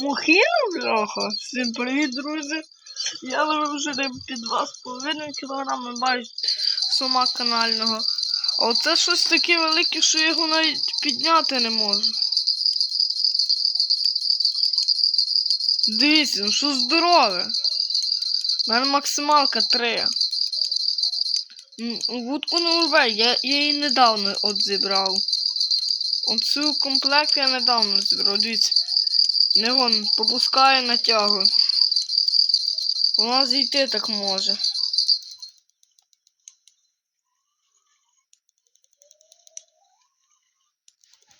Мухіна, бляха. Всім привіт, друзі. Я вже під 2,5 кг, бачите, сума канального. А оце щось таке велике, що я його навіть підняти не можу. Дивіться, ну що здорове. У мене максималка 3. Вудку не я, я її недавно от зібрав. Оцю комплект я недавно зібрав, дивіться. Не вон, попускає натягу. Вона зійти так може.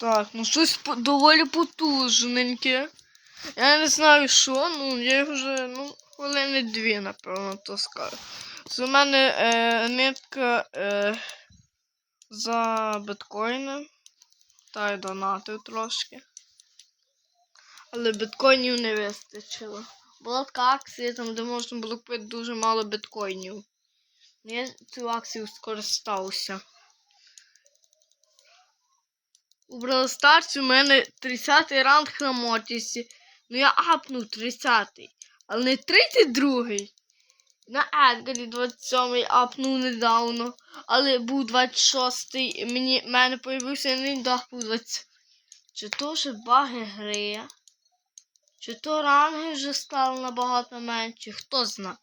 Так, ну щось доволі потужненьке. Я не знаю що, ну я вже, ну, хвилини дві, напевно, то скажу. Це у мене е, нитка е, за біткоїни. Та й донатив трошки. Але біткоїнів не вистачило. Була така акція, там, де можна було купити дуже мало біткоїнів. Я цю акцію скористався. У Stars у мене 30 ранг на Мортісі. Ну я апнув 30-й. Але не 32-й. На Едгарі 27-й апнув недавно. Але був 26-й. Мені мене появився не дах був 20. Чи то вже баги гри? Чи то ранги вже стали набагато менші, хто зна.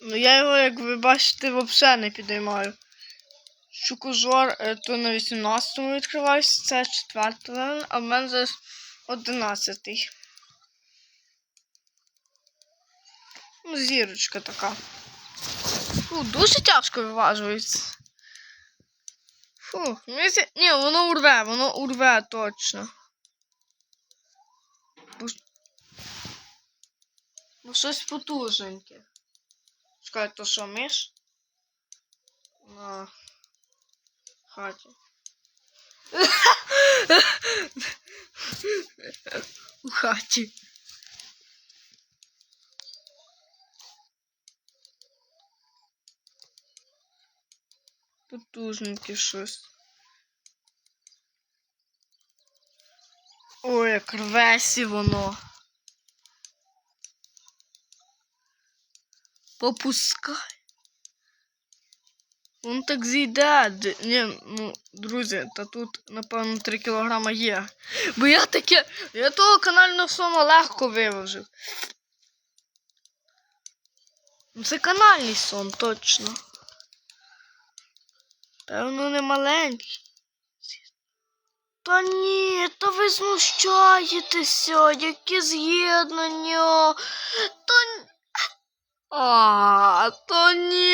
Ну я його, як ви бачите, взагалі не підіймаю. Щукожор е, то на 18-му відкриваюся, це 4 левел, а в мене зараз 11-й. Ну, зірочка така. Фу, дуже тяжко виважується. Фу, мені ні, воно урве, воно урве точно. Бо, ж- бо щось потужненьке. Чекай, то що, миш? На хаті. У хаті. Потужненьке щось. Ой, як рвесі воно. Попускай. Він так зійде. Ні, ну, друзі, та тут, напевно, 3 кілограма є. Бо я таке. Я того канального сома легко виважив. Ну, Це канальний сон, точно. Певно, не маленький. Та ні, та ви знущаєтеся, яке з'єднання. あー、とに。